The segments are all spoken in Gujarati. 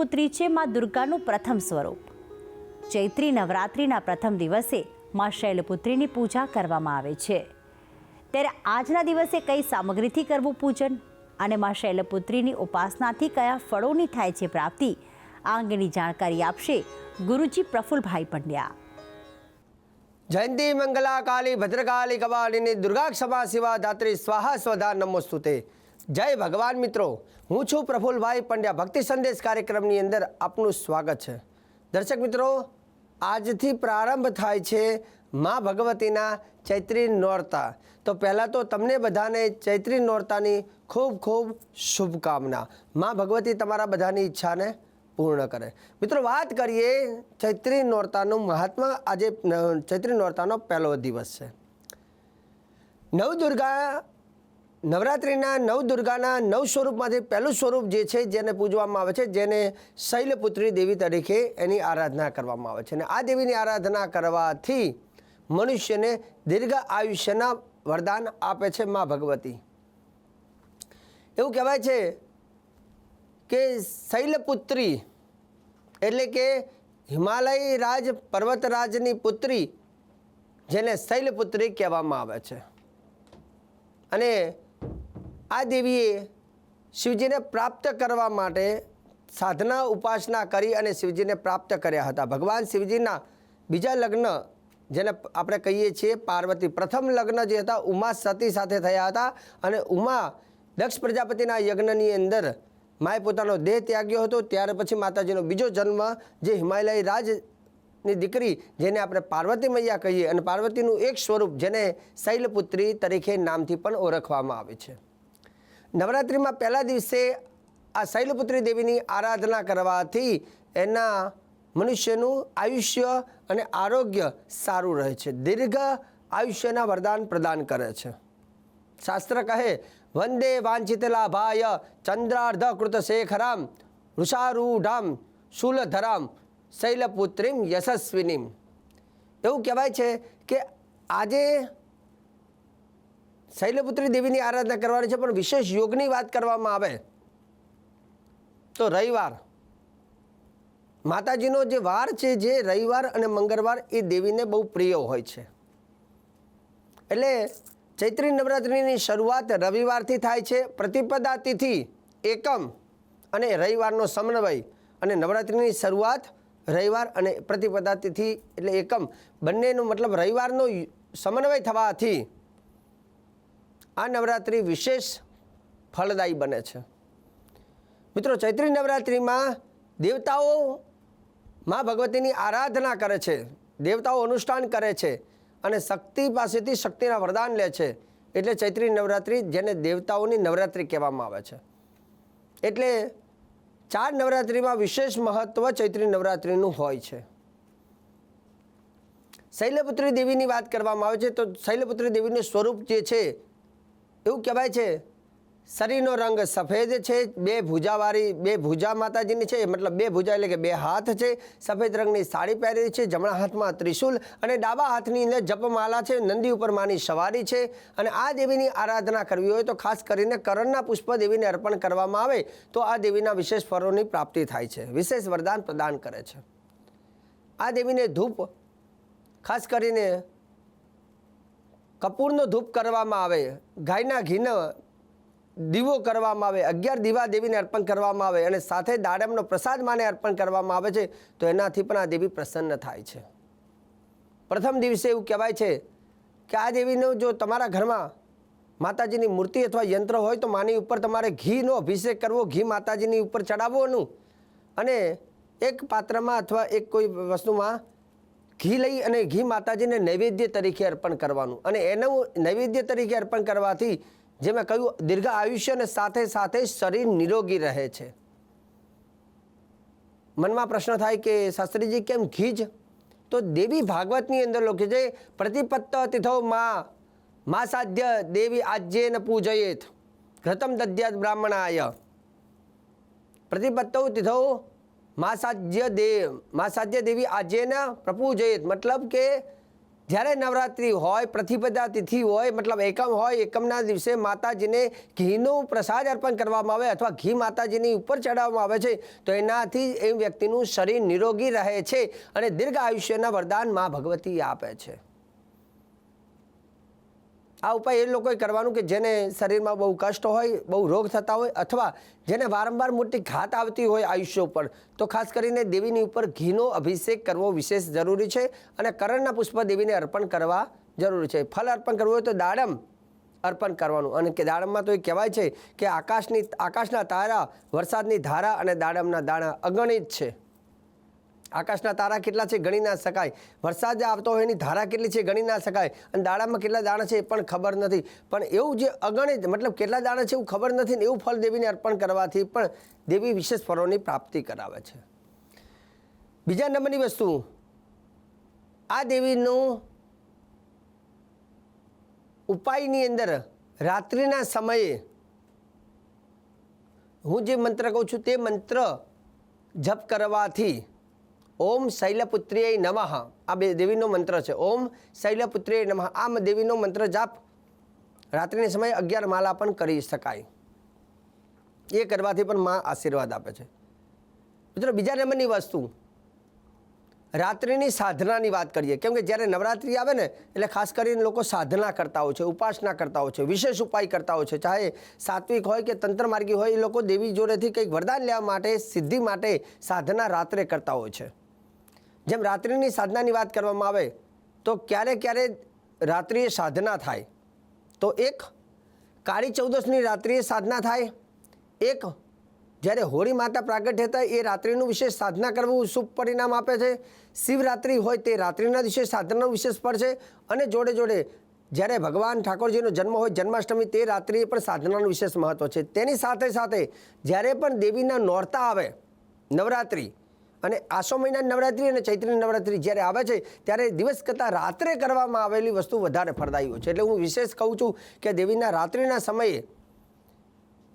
માં શૈલપુત્રી છે મા દુર્ગાનું પ્રથમ સ્વરૂપ. ચૈત્રી નવરાત્રિના પ્રથમ દિવસે મા શૈલપુત્રીની પૂજા કરવામાં આવે છે. ત્યારે આજના દિવસે કઈ સામગ્રીથી કરવું પૂજન અને મા શૈલપુત્રીની ઉપાસનાથી કયા ફળોની થાય છે પ્રાપ્તિ આ અંગેની જાણકારી આપશે ગુરુજી પ્રફુલભાઈ પંડ્યા. જયંતી મંગલા કાલી ભદ્રકાલી કપાલિની દુર્ગા ક્ષમા શિવા દાત્રી સ્વાહા સ્વધા નમોસ્તુતે. જય ભગવાન મિત્રો. હું છું પ્રફુલભાઈ પંડ્યા. ભક્તિ સંદેશ કાર્યક્રમની અંદર આપનું સ્વાગત છે. દર્શક મિત્રો, આજથી પ્રારંભ થાય છે મા ભગવતીના ચૈત્રી નોરતા. તો પહેલાં તો તમને બધાને ચૈત્રી નોરતાની ખૂબ ખૂબ શુભકામના. મા ભગવતી તમારા બધાની ઈચ્છાને પૂર્ણ કરે. મિત્રો, વાત કરીએ ચૈત્રી નોરતાનું મહાત્મા. આજે ચૈત્રી નોરતાનો પહેલો દિવસ છે. નવદુર્ગા નવરાત્રિના નવદુર્ગાના નવ સ્વરૂપમાંથી પહેલું સ્વરૂપ જે છે જેને પૂજવામાં આવે છે, જેને શૈલપુત્રી દેવી તરીકે એની આરાધના કરવામાં આવે છે. અને આ દેવીની આરાધના કરવાથી મનુષ્યને દીર્ઘ આયુષ્યના વરદાન આપે છે મા ભગવતી. એવું કહેવાય છે કે શૈલપુત્રી એટલે કે હિમાલય રાજ પર્વતરાજની પુત્રી જેને શૈલપુત્રી કહેવામાં આવે છે. અને આ દેવીએ શિવજીને પ્રાપ્ત કરવા માટે સાધના ઉપાસના કરી અને શિવજીને પ્રાપ્ત કર્યા હતા. ભગવાન શિવજીના બીજા લગ્ન, જેને આપણે કહીએ છીએ પાર્વતી, પ્રથમ લગ્ન જે હતા, ઉમા સતી સાથે થયા હતા અને ઉમા દક્ષ પ્રજાપતિના યજ્ઞની અંદર માએ પોતાનો દેહ ત્યાગ્યો હતો. ત્યાર પછી માતાજીનો બીજો જન્મ, જે હિમાલય રાજની દીકરી, જેને આપણે પાર્વતી મૈયા કહીએ અને પાર્વતીનું એક સ્વરૂપ, જેને શૈલપુત્રી તરીકે નામથી પણ ઓળખવામાં આવે છે. નવરાત્રિમાં પહેલા દિવસે આ શૈલપુત્રી દેવીની આરાધના કરવાથી એના મનુષ્યનું આયુષ્ય અને આરોગ્ય સારું રહે છે. દીર્ઘ આયુષ્યના વરદાન પ્રદાન કરે છે. શાસ્ત્ર કહે, વંદે વાંછિત લાભાય ચંદ્રાર્ધ કૃત શેખરામ વૃષારૂઢામ શૂલધરામ, શૈલપુત્રીમ યશસ્વિનીમ. એવું કહેવાય છે કે આજે શૈલપુત્રી દેવીની આરાધના કરવાની છે, પણ વિશેષ યોગની વાત કરવામાં આવે તો રવિવાર. માતાજીનો જે વાર છે, જે રવિવાર અને મંગળવાર એ દેવીને બહુ પ્રિય હોય છે. એટલે ચૈત્રી નવરાત્રિની શરૂઆત રવિવારથી થાય છે, પ્રતિપદા તિથિ એકમ અને રવિવારનો સમન્વય અને નવરાત્રિની શરૂઆત રવિવાર અને પ્રતિપદા તિથિ એટલે એકમ. બંનેનો મતલબ રવિવારનો સમન્વય થવાથી આ નવરાત્રિ વિશેષ ફળદાયી બને છે. મિત્રો, ચૈત્રી નવરાત્રિમાં દેવતાઓ મા ભગવતીની આરાધના કરે છે, દેવતાઓ અનુષ્ઠાન કરે છે અને શક્તિ પાસેથી શક્તિના વરદાન લે છે. એટલે ચૈત્રી નવરાત્રિ જેને દેવતાઓની નવરાત્રિ કહેવામાં આવે છે. એટલે ચાર નવરાત્રિમાં વિશેષ મહત્ત્વ ચૈત્રી નવરાત્રિનું હોય છે. શૈલપુત્રી દેવીની વાત કરવામાં આવે છે, તો શૈલપુત્રી દેવીનું સ્વરૂપ જે છે એવું કહેવાય છે, શરીરનો રંગ સફેદ છે, બે ભુજાવાળી, બે ભુજા માતાજીની છે, મતલબ બે ભુજા એટલે કે બે હાથ છે, સફેદ રંગની સાડી પહેરેલી છે, જમણા હાથમાં ત્રિશુલ અને ડાબા હાથની અંદર જપમાલા છે, નંદી ઉપર માની સવારી છે અને આ દેવીની આરાધના કરવી હોય તો ખાસ કરીને કરણના પુષ્પ દેવીને અર્પણ કરવામાં આવે તો આ દેવીના વિશેષ ફળોની પ્રાપ્તિ થાય છે, વિશેષ વરદાન પ્રદાન કરે છે. આ દેવીને ધૂપ, ખાસ કરીને કપૂરનો ધૂપ કરવામાં આવે, ગાયના ઘીનો દીવો કરવામાં આવે, અગિયાર દીવા દેવીને અર્પણ કરવામાં આવે અને સાથે દાડમનો પ્રસાદ માને અર્પણ કરવામાં આવે છે, તો એનાથી પણ આ દેવી પ્રસન્ન થાય છે. પ્રથમ દિવસે એવું કહેવાય છે કે આ દેવીનો જો તમારા ઘરમાં માતાજીની મૂર્તિ અથવા યંત્ર હોય તો માની ઉપર તમારે ઘીનો અભિષેક કરવો, ઘી માતાજીની ઉપર ચડાવવાનું અને એક પાત્રમાં અથવા એક કોઈ વસ્તુમાં ઘી લઈ અને ઘી માતાજીને નૈવેદ્ય તરીકે અર્પણ કરવાનું. અને એનું નૈવેદ્ય તરીકે અર્પણ કરવાથી જે મેં કહ્યું, દીર્ઘ આયુષ્ય અને સાથે સાથે શરીર નિરોગી રહે છે. મનમાં પ્રશ્ન થાય કે, શાસ્ત્રીજી, કેમ ઘી જ? તો દેવી ભાગવતની અંદર લોકો જે પ્રતિપત્ત તિથો માં, મા સાધ્ય દેવી આજ્યેન પૂજયેત, ઘતમ દદ્યાત બ્રાહ્મણાય. પ્રતિપત્તૌ તિથો મા સાધ્ય દેવ, મા સાધ્ય દેવી પ્રભુ પ્રપૂજયેત મતલબ કે જ્યારે નવરાત્રિ હોય, પ્રતિપદા તિથિ હોય, મતલબ એકમ હોય, એકમના દિવસે માતાજીને ઘીનું પ્રસાદ અર્પણ કરવામાં આવે અથવા ઘી માતાજીની ઉપર ચડાવવામાં આવે છે, તો એનાથી એ વ્યક્તિનું શરીર નિરોગી રહે છે અને દીર્ઘ આયુષ્યના વરદાન મા ભગવતી આપે છે. આ ઉપાય એ લોકોએ કરવાનું કે જેને શરીરમાં બહુ કષ્ટ હોય, બહુ રોગ થતા હોય અથવા જેને વારંવાર મોટી ઘાત આવતી હોય આયુષ્ય ઉપર, તો ખાસ કરીને દેવીની ઉપર ઘીનો અભિષેક કરવો વિશેષ જરૂરી છે અને કરણના પુષ્પ દેવીને અર્પણ કરવા જરૂરી છે. ફલ અર્પણ કરવું હોય તો દાડમ અર્પણ કરવાનું. અને કે દાડમમાં તો એ કહેવાય છે કે આકાશની, આકાશના તારા, વરસાદની ધારા અને દાડમના દાણા અગણિત છે. આકાશના તારા કેટલા છે ગણી ના શકાય. વરસાદ આવતો હોય એની ધારા કેટલી છે ગણી ના શકાય. અને દાડામાં કેટલા દાણા છે એ પણ ખબર નથી. પણ એવું જે અગણિત, મતલબ કેટલા દાણા છે એવું ખબર નથી ને એવું ફળ દેવીને અર્પણ કરવાથી પણ દેવી વિશેષ ફળોની પ્રાપ્તિ કરાવે છે. બીજા નંબરની વસ્તુ, આ દેવીનું ઉપાયની અંદર રાત્રિના સમયે હું જે મંત્ર કહું છું તે મંત્ર જપ કરવાથી ઓમ શૈલપુત્રીય નમઃ. આ બે દેવીનો મંત્ર છે. ઓમ શૈલપુત્રીય નમઃ. આ દેવીનો મંત્ર જાપ. રાત્રિના સમયે અગિયાર માલા પણ કરી શકાય. એ કરવાથી પણ માં આશીર્વાદ આપે છે. મિત્રો, બીજા નંબરની વસ્તુ. રાત્રિની સાધનાની વાત કરીએ. કેમ કે જ્યારે નવરાત્રિ આવે ને, એટલે ખાસ કરીને લોકો સાધના કરતા હોય છે, ઉપાસના કરતા હોય છે, વિશેષ ઉપાય કરતા હોય છે. ચાહે સાત્વિક હોય કે તંત્રમાર્ગી હોય, એ લોકો દેવી જોડેથી કંઈક વરદાન લેવા માટે, સિદ્ધિ માટે સાધના રાત્રે કરતા હોય છે. જેમ રાત્રિની સાધનાની વાત કરવામાં આવે, તો ક્યારે ક્યારે રાત્રિએ સાધના થાય. તો એક, કાળી ચૌદસની રાત્રિએ સાધના થાય. એક, જ્યારે હોળી માતા પ્રાગટ્ય થાય, એ રાત્રિનું વિશેષ સાધના કરવું શુભ પરિણામ આપે છે. શિવરાત્રિ હોય તે રાત્રિના દિવસે સાધનાનું વિશેષ ફળ છે. અને જોડે જોડે, જ્યારે ભગવાન ઠાકોરજીનો જન્મ હોય, જન્માષ્ટમી, તે રાત્રિએ પણ સાધનાનું વિશેષ મહત્ત્વ છે. તેની સાથે સાથે, જ્યારે પણ દેવીના નોરતા આવે, નવરાત્રિ અને આસો મહિનાની નવરાત્રિ અને ચૈત્રી નવરાત્રિ જ્યારે આવે છે, ત્યારે દિવસ કરતાં રાત્રે કરવામાં આવેલી વસ્તુ વધારે ફળદાયી હોય છે. એટલે હું વિશેષ કહું છું કે દેવીના રાત્રિના સમયે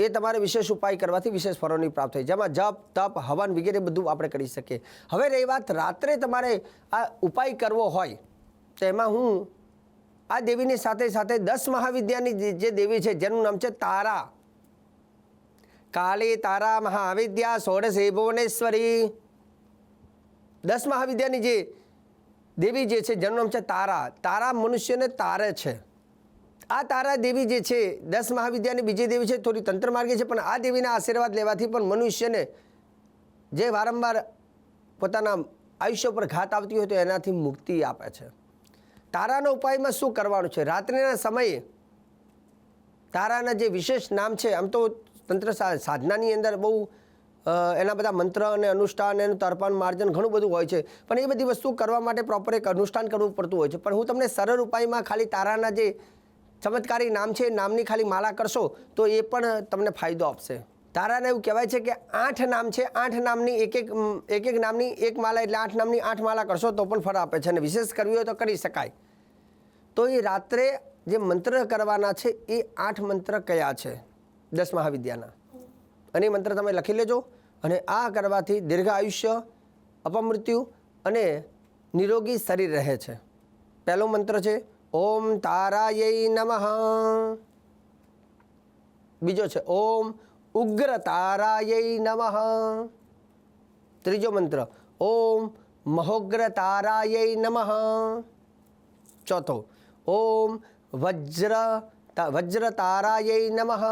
એ તમારે વિશેષ ઉપાય કરવાથી વિશેષ ફળોની પ્રાપ્ત થાય. જેમાં જપ, તપ, હવન વગેરે બધું આપણે કરી શકીએ. હવે રહી વાત રાત્રે તમારે આ ઉપાય કરવો હોય, તો એમાં હું આ દેવીની સાથે સાથે દસ મહાવિદ્યાની જે- દેવી છે, જેનું નામ છે તારા. કાળી તારા મહાવિદ્યા ષોડશે ભુવનેશ્વરી. દસ મહાવિદ્યાની જે દેવી જે છે જન્મ છે તારા. તારા મનુષ્યને તારે છે. આ તારા દેવી જે છે, દસ મહાવિદ્યાની બીજી દેવી છે, થોડી તંત્ર માર્ગે છે, પણ આ દેવીના આશીર્વાદ લેવાથી પણ મનુષ્યને જે વારંવાર પોતાના આયુષ્ય પર ઘાત આવતી હોય તો એનાથી મુક્તિ આપે છે. તારાના ઉપાયમાં શું કરવાનું છે? રાત્રિના સમયે તારાના જે વિશેષ નામ છે, આમ તો તંત્ર સાધનાની અંદર બહુ એના બધા મંત્ર અને અનુષ્ઠાન એનું તર્પણ, માર્જન ઘણું બધું હોય છે. પણ એ બધી વસ્તુ કરવા માટે પ્રોપર એક અનુષ્ઠાન કરવું પડતું હોય છે. પણ હું તમને સરળ ઉપાયમાં ખાલી તારાના જે ચમત્કારી નામ છે, નામની ખાલી માળા કરશો, તો એ પણ તમને ફાયદો આપશે. તારાને એવું કહેવાય છે કે આઠ નામ છે, આઠ નામની એક એક એક એક નામની એક માળા એટલે આઠ નામની આઠ માળા કરશો તો પણ ફળ આપે છે અને વિશેષ કરવી હોય તો કરી શકાય. તો એ રાત્રે જે મંત્ર કરવાના છે, એ આઠ મંત્ર કયા છે? દસ મહાવિદ્યાના. અને એ મંત્ર તમે લખી લેજો. અને આ કરવાથી દીર્ઘ આયુષ્ય, અપમૃત્યુ અને નિરોગી શરીર રહે છે. પહેલો મંત્ર છે, ઓમ તારાય નમઃ બીજો છે, ઓમ ઉગ્ર તારાય નમઃ ત્રીજો મંત્ર, ઓમ મહોગ્ર તારાય નમઃ ચોથો, ઓમ વજ્ર વજ્ર તારાય નમઃ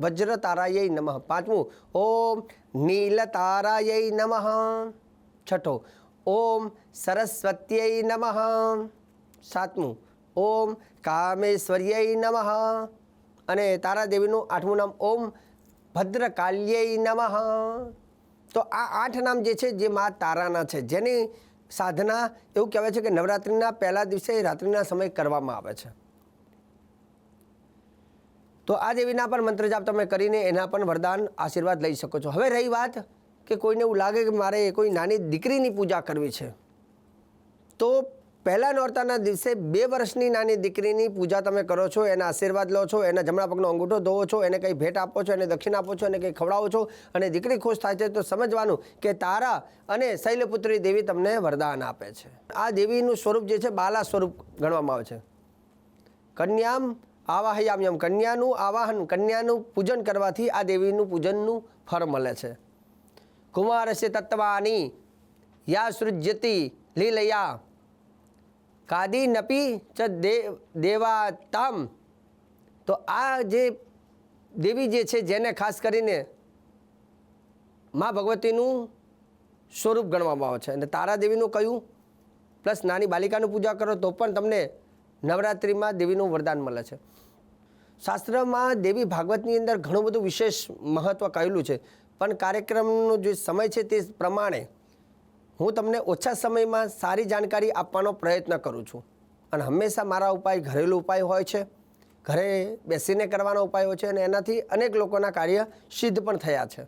વજ્ર તારાય નમઃ. પાંચમું, ઓમ નીલ તારાય નમઃ. છઠ્ઠો, ઓમ સરસ્વત્યય નમઃ. સાતમું, ઓમ કામેશ્વર્ય નમઃ. અને તારાદેવીનું આઠમું નામ ઓમ ભદ્રકાલ્ય નમઃ. તો આ આઠ નામ જે છે, જે મા તારાના છે, જેની સાધના એવું કહેવાય છે કે નવરાત્રિના પહેલા દિવસે રાત્રિના સમયે કરવામાં આવે છે. તો આ દેવીના પણ મંત્ર જાપ તમે કરીને એના પણ વરદાન આશીર્વાદ લઈ શકો છો. હવે રહી વાત કે કોઈને એવું લાગે કે મારે કોઈ નાની દીકરીની પૂજા કરવી છે. તો પહેલાં નોરતાના દિવસે બે વર્ષની નાની દીકરીની પૂજા તમે કરો છો, એના આશીર્વાદ લો છો, એના જમણા પગનો અંગૂઠો ધોવો છો, એને કંઈ ભેટ આપો છો, એને દક્ષિણ આપો છો, એને કંઈ ખવડાવો છો, અને દીકરી ખુશ થાય છે તો સમજવાનું કે તારા અને શૈલપુત્રી દેવી તમને વરદાન આપે છે. આ દેવીનું સ્વરૂપ જે છે, બાલા સ્વરૂપ ગણવામાં આવે છે. કન્યામ આવાહયામ્યમ કન્યાનું, આવાહન કન્યાનું પૂજન કરવાથી આ દેવીનું પૂજનનું ફળ મળે છે. કુમારસ્ય તત્વાની યા સૃજ્યતિ લીલયા. કાદી નપી ચ દેવાતામ. તો આ જે દેવી જે છે જેને ખાસ કરીને મા ભગવતીનું સ્વરૂપ ગણવામાં આવે છે. અને તારા દેવીનું કહ્યું પ્લસ નાની બાલિકાનું પૂજા કરો તો પણ તમને નવરાત્રિમાં દેવીનું વરદાન મળે છે. શાસ્ત્રમાં દેવી ભાગવતની અંદર ઘણું બધું વિશેષ મહત્ત્વ કહેલું છે. પણ કાર્યક્રમનો જે સમય છે તે પ્રમાણે હું તમને ઓછા સમયમાં સારી જાણકારી આપવાનો પ્રયત્ન કરું છું. અને હંમેશા મારા ઉપાય ઘરેલું ઉપાય હોય છે. ઘરે બેસીને કરવાનો ઉપાય હોય છે અને એનાથી અનેક લોકોના કાર્ય સિદ્ધ પણ થયા છે.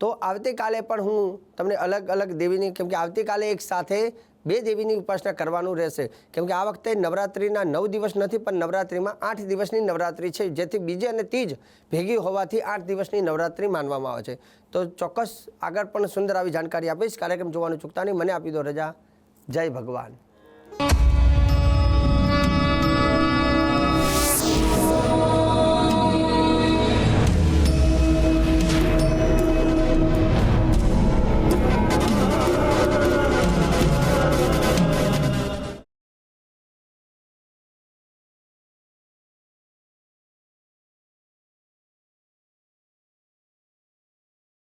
તો આવતીકાલે પણ હું તમને અલગ અલગ દેવીની, કેમ કે આવતીકાલે એક સાથે બે દેવીની ઉપાસના કરવાનું રહેશે. કેમ કે આ વખતે નવરાત્રિના નવ દિવસ નથી, પણ નવરાત્રિમાં આઠ દિવસની નવરાત્રિ છે, જેથી બીજી અને ત્રીજ ભેગી હોવાથી આઠ દિવસની નવરાત્રિ માનવામાં આવે છે. તો ચોક્કસ આગળ પણ સુંદર આવી જાણકારી આપીશ. કાર્યક્રમ જોવાનું ચૂકતા નહીં. મને આપી દો રજા. જય ભગવાન.